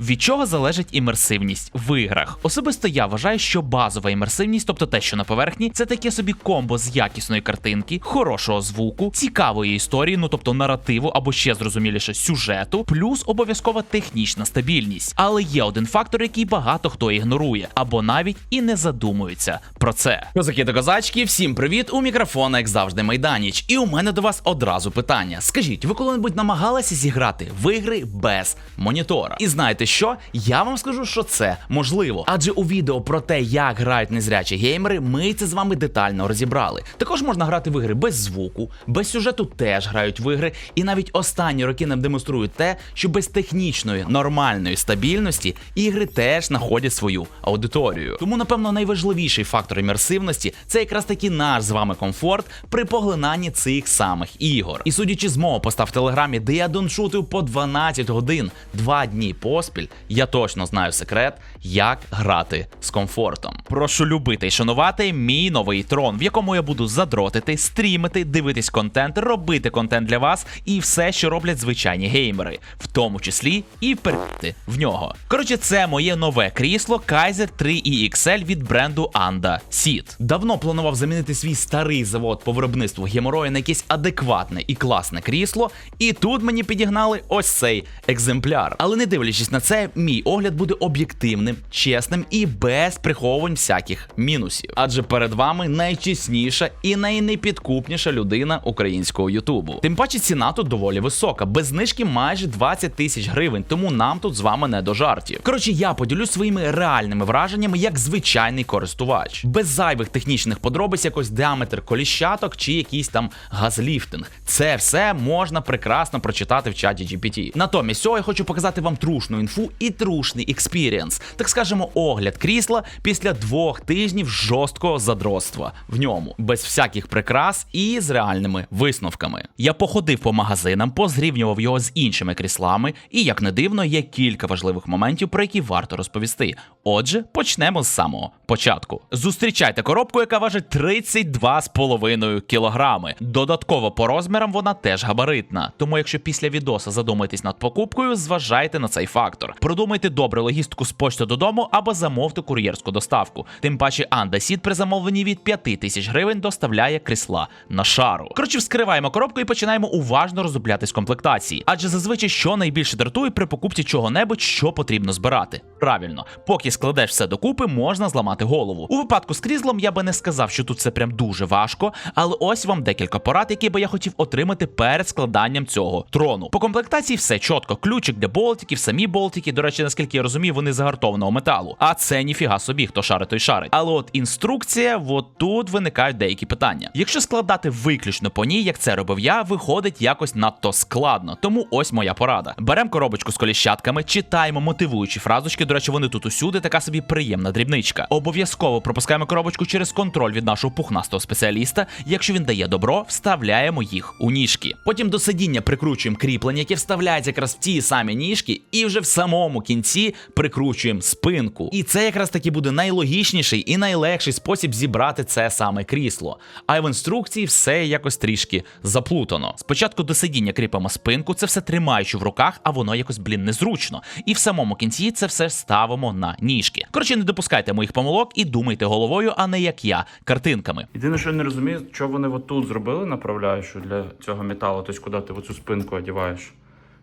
Від чого залежить імерсивність в іграх? Особисто я вважаю, що базова імерсивність, тобто те, що на поверхні, це таке собі комбо з якісної картинки, хорошого звуку, цікавої історії, ну тобто наративу або ще зрозуміліше сюжету, плюс обов'язкова технічна стабільність. Але є один фактор, який багато хто ігнорує, або навіть і не задумується про це. Козаки та козачки, всім привіт! У мікрофона, як завжди, Майданіч. І у мене до вас одразу питання. Скажіть, ви коли-небудь намагалися зіграти в ігри без монітора? І знаєте що? Я вам скажу, що це можливо. Адже у відео про те, як грають незрячі геймери, ми це з вами детально розібрали. Також можна грати в ігри без звуку, без сюжету теж грають в ігри. І навіть останні роки нам демонструють те, що без технічної нормальної стабільності ігри теж знаходять свою аудиторію. Тому, напевно, найважливіший фактор імерсивності це якраз таки наш з вами комфорт при поглинанні цих самих ігор. І судячи з мого поста в телеграмі, де я доншутив по 12 годин, два дні поспіль, я точно знаю секрет, як грати з комфортом. Прошу любити і шанувати мій новий трон, в якому я буду задротити, стрімити, дивитись контент, робити контент для вас і все, що роблять звичайні геймери, в тому числі і перейти в нього. Коротше, це моє нове крісло Kaiser 3 XL від бренду Anda Seat. Давно планував замінити свій старий завод по виробництву геморою на якесь адекватне і класне крісло, і тут мені підігнали ось цей екземпляр. Але не дивлячись на це, мій огляд буде об'єктивним, чесним і без приховувань всяких мінусів. Адже перед вами найчесніша і найнепідкупніша людина українського Ютубу. Тим паче ціна тут доволі висока, без знижки майже 20 тисяч гривень, тому нам тут з вами не до жартів. Коротше, я поділюсь своїми реальними враженнями як звичайний користувач, без зайвих технічних подробиць, якось діаметр коліщаток чи якийсь там газліфтинг. Це все можна прекрасно прочитати в чаті GPT. Натомість цього я хочу показати вам трушну інфу і трушний експірієнс, так скажемо, огляд крісла після двох тижнів жорсткого задротства в ньому, без всяких прикрас і з реальними висновками. Я походив по магазинам, позрівнював його з іншими кріслами, і як не дивно, є кілька важливих моментів, про які варто розповісти. Отже, почнемо з самого початку. Зустрічайте коробку, яка важить 32,5 кілограми. Додатково по розмірам вона теж габаритна. Тому, якщо після відоса задумаєтесь над покупкою, зважайте на цей фактор. Продумайте добре логістику з почти додому або замовте кур'єрську доставку. Тим паче, Анда сід при замовленні від 5 тисяч гривень доставляє крісла на шару. Коротше, вскриваємо коробку і починаємо уважно роздуплятись комплектації. Адже зазвичай що найбільше дратує при покупці чого-небудь, що потрібно збирати. Правильно, поки складеш все докупи, можна зламати голову. У випадку з кріслом я би не сказав, що тут це прям дуже важко, але ось вам декілька порад, які би я хотів отримати перед складанням цього трону. По комплектації все чітко. Ключик для болтиків, самі болтики. До речі, наскільки я розумію, вони загартованого металу. А це ніфіга собі, хто шарить, той шарить. Але от інструкція, от тут виникають деякі питання. Якщо складати виключно по ній, як це робив я, виходить якось надто складно. Тому ось моя порада. Беремо коробочку з коліщатками, читаємо мотивуючі фразочки. До речі, вони тут усюди, така собі приємна дрібничка. Обов'язково пропускаємо коробочку через контроль від нашого пухнастого спеціаліста. Якщо він дає добро, вставляємо їх у ніжки. Потім до сидіння прикручуємо кріплення, яке вставляється якраз в ті самі ніжки, і вже в самому кінці прикручуємо спинку. І це якраз таки буде найлогічніший і найлегший спосіб зібрати це саме крісло. А в інструкції все якось трішки заплутано. Спочатку до сидіння кріпимо спинку, це все тримаючи в руках, а воно якось, блін, незручно. І в самому кінці це все ставимо на ніжки. Коротше, не допускайте моїх помилок і думайте головою, а не як я, картинками. Єдине, що я не розумію, що вони отут зробили направляючу для цього металу, тобто куди ти оцю спинку одягаєш.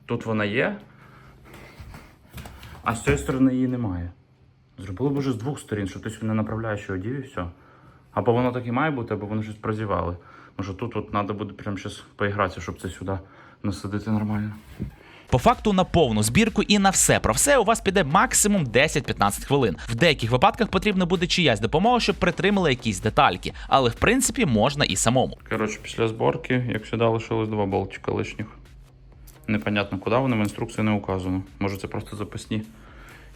Тут вона є, а з цієї сторони її немає. Зробили б уже з двох сторін, що хтось не направляючу одів і все. Або воно так і має бути, або вони щось прозівали. Може тут от треба буде прямо зараз поігратися, щоб це сюди насадити нормально. По факту на повну збірку і на все про все у вас піде максимум 10-15 хвилин. В деяких випадках потрібна буде чиясь допомога, щоб притримали якісь детальки, але в принципі можна і самому. Коротше, після зборки, як сюди лишилось два болтика лишніх. Непонятно, куди вони в інструкції не указано. Може це просто запасні.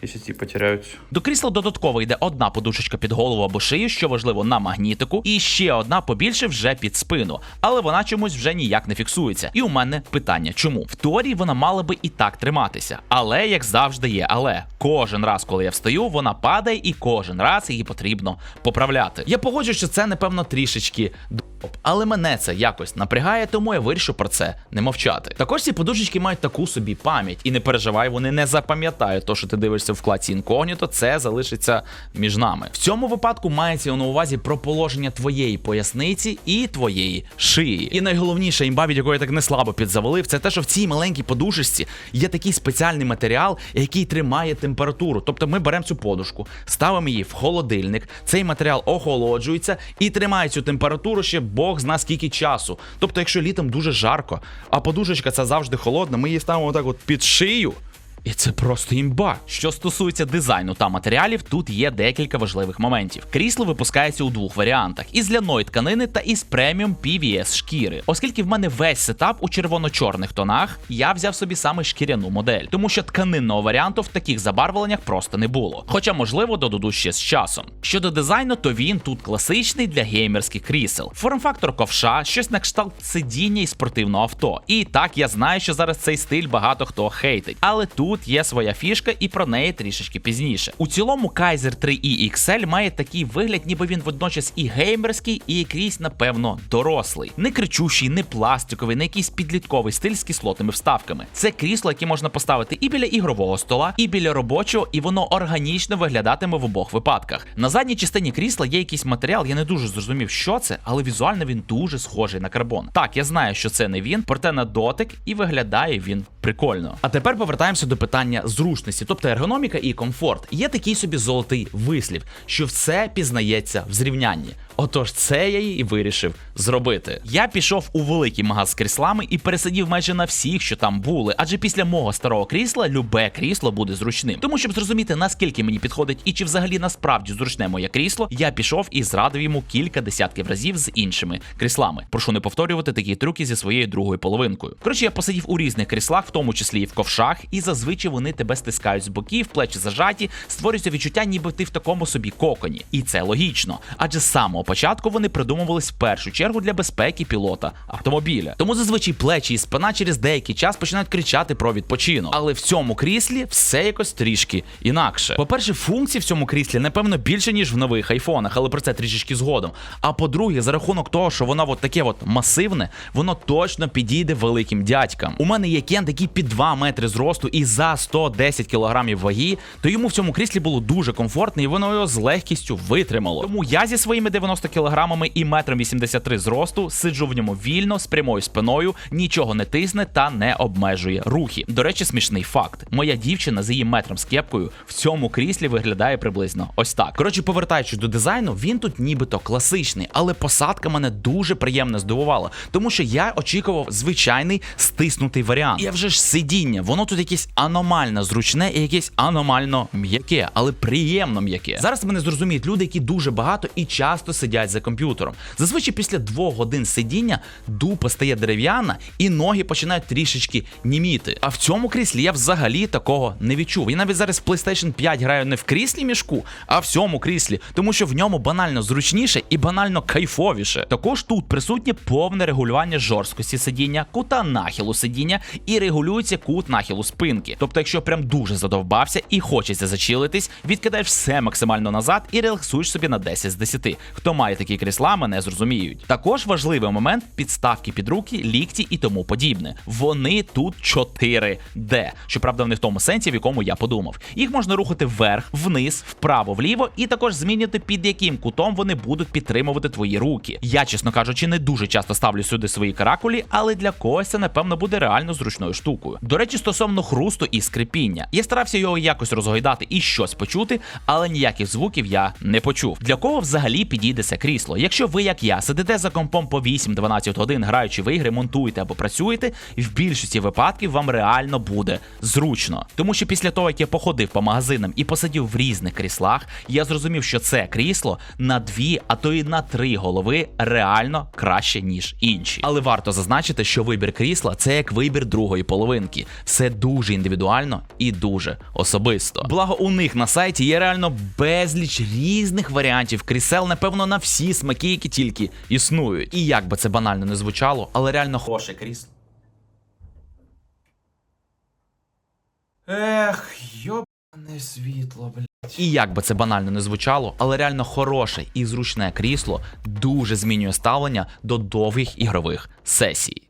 Якщо ці потеряють. До крісла додатково йде одна подушечка під голову або шию, що важливо на магнітику, і ще одна побільше вже під спину. Але вона чомусь вже ніяк не фіксується. І у мене питання, чому? В теорії вона мала би і так триматися. Але як завжди є, але кожен раз, коли я встаю, вона падає, і кожен раз її потрібно поправляти. Я погоджуюсь, що це напевно трішечки але мене це якось напрягає, тому я вирішив про це не мовчати. Також ці подушечки мають таку собі пам'ять, і не переживай, вони не запам'ятають то, що ти дивишся в вкладці інкогніто, це залишиться між нами. В цьому випадку мається на увазі про положення твоєї поясниці і твоєї шиї. І найголовніше, імба, від якої я так не слабо підзавалив, це те, що в цій маленькій подушечці є такий спеціальний матеріал, який тримає температуру. Тобто ми беремо цю подушку, ставимо її в холодильник, цей матеріал охолоджується і тримає цю температуру ще Бог зна скільки часу. Тобто, якщо літом дуже жарко, а подушечка ця завжди холодна, ми її ставимо так от під шию. І це просто імба. Що стосується дизайну та матеріалів, тут є декілька важливих моментів. Крісло випускається у двох варіантах: із ляної тканини та із преміум PVS шкіри. Оскільки в мене весь сетап у червоно-чорних тонах, я взяв собі саме шкіряну модель, тому що тканинного варіанту в таких забарвленнях просто не було. Хоча, можливо, додадуть ще з часом. Щодо дизайну, то він тут класичний для геймерських крісел. Форм-фактор ковша, щось на кшталт сидіння і спортивного авто. І так я знаю, що зараз цей стиль багато хто хейтить, але тут є своя фішка, і про неї трішечки пізніше. У цілому Kaiser 3i XL має такий вигляд, ніби він водночас і геймерський, і якийсь, напевно, дорослий. Не кричущий, не пластиковий, не якийсь підлітковий стиль з кислотними вставками. Це крісло, яке можна поставити і біля ігрового стола, і біля робочого, і воно органічно виглядатиме в обох випадках. На задній частині крісла є якийсь матеріал, я не дуже зрозумів, що це, але візуально він дуже схожий на карбон. Так, я знаю, що це не він, проте на дотик і виглядає він прикольно. А тепер повертаємося до питання зручності, тобто ергономіка і комфорт. Є такий собі золотий вислів, що все пізнається в зрівнянні. Отож, це я і вирішив зробити. Я пішов у великий магаз з кріслами і пересидів майже на всіх, що там були. Адже після мого старого крісла любе крісло буде зручним. Тому щоб зрозуміти, наскільки мені підходить і чи взагалі насправді зручне моє крісло, я пішов і зрадив йому кілька десятків разів з іншими кріслами. Прошу не повторювати такі трюки зі своєю другою половинкою. Коротше, я посидів у різних кріслах, в тому числі і в ковшах, і зазвичай вони тебе стискають з боків, плечі зажаті, створюється відчуття, ніби ти в такому собі коконі. І це логічно. Адже з самого початку вони придумувались в першу чергу для безпеки пілота автомобіля. Тому зазвичай плечі і спина через деякий час починають кричати про відпочинок. Але в цьому кріслі все якось трішки інакше. По-перше, функцій в цьому кріслі напевно більше ніж в нових айфонах, але про це трішечки згодом. А по-друге, за рахунок того, що воно от таке от масивне, воно точно підійде великим дядькам. У мене є кент, який під 2 метри зросту і за 110 кілограмів ваги, то йому в цьому кріслі було дуже комфортно, і воно його з легкістю витримало. Тому я зі своїми 90 кілограмами і метром 83 зросту сиджу в ньому вільно з прямою спиною, нічого не тисне та не обмежує рухи. До речі, смішний факт: моя дівчина з її метром з кепкою в цьому кріслі виглядає приблизно ось так. Коротше, повертаючись до дизайну, він тут нібито класичний, але посадка мене дуже приємно здивувала, тому що я очікував звичайний стиснутий варіант. І вже ж сидіння, воно тут якесь аномально зручне і якесь аномально м'яке, але приємно м'яке. Зараз мене зрозуміють люди, які дуже багато і часто сидять за комп'ютером. Зазвичай після двох годин сидіння дупа стає дерев'яна і ноги починають трішечки німіти. А в цьому кріслі я взагалі такого не відчув. Я навіть зараз PlayStation 5 граю не в кріслі мішку, а в цьому кріслі, тому що в ньому банально зручніше і банально кайфовіше. Також тут присутнє повне регулювання жорсткості сидіння, кута нахилу сидіння і регулюється кут нахилу спинки. Тобто, якщо прям дуже задовбався і хочеться зачилитись, відкидаєш все максимально назад і релаксуєш собі на 10 з 10. Хто має такі крісла, мене зрозуміють. Також важливий момент підставки під руки, лікті і тому подібне. Вони тут 4D. Щоправда, не в тому сенсі, в якому я подумав. Їх можна рухати вверх, вниз, вправо, вліво, і також змінювати під яким кутом вони будуть підтримувати твої руки. Я, чесно кажучи, не дуже часто ставлю сюди свої каракулі, але для когось це напевно буде реально зручною штукою. До речі, стосовно хрусту і скрипіння, я старався його якось розгойдати і щось почути, але ніяких звуків я не почув. Для кого взагалі підійде це крісло. Якщо ви, як я, сидите за компом по 8-12 годин, граючи в ігри, монтуєте або працюєте, в більшості випадків вам реально буде зручно. Тому що після того, як я походив по магазинам і посидів в різних кріслах, я зрозумів, що це крісло на дві, а то і на три голови реально краще, ніж інші. Але варто зазначити, що вибір крісла це як вибір другої половинки. Все дуже індивідуально і дуже особисто. Благо, у них на сайті є реально безліч різних варіантів крісел, напевно, на всі смаки, які тільки існують. І як би це банально не звучало, але реально хороше крісло. Ех, йобане світло, блядь. І як би це банально не звучало, але реально хороше і зручне крісло дуже змінює ставлення до довгих ігрових сесій.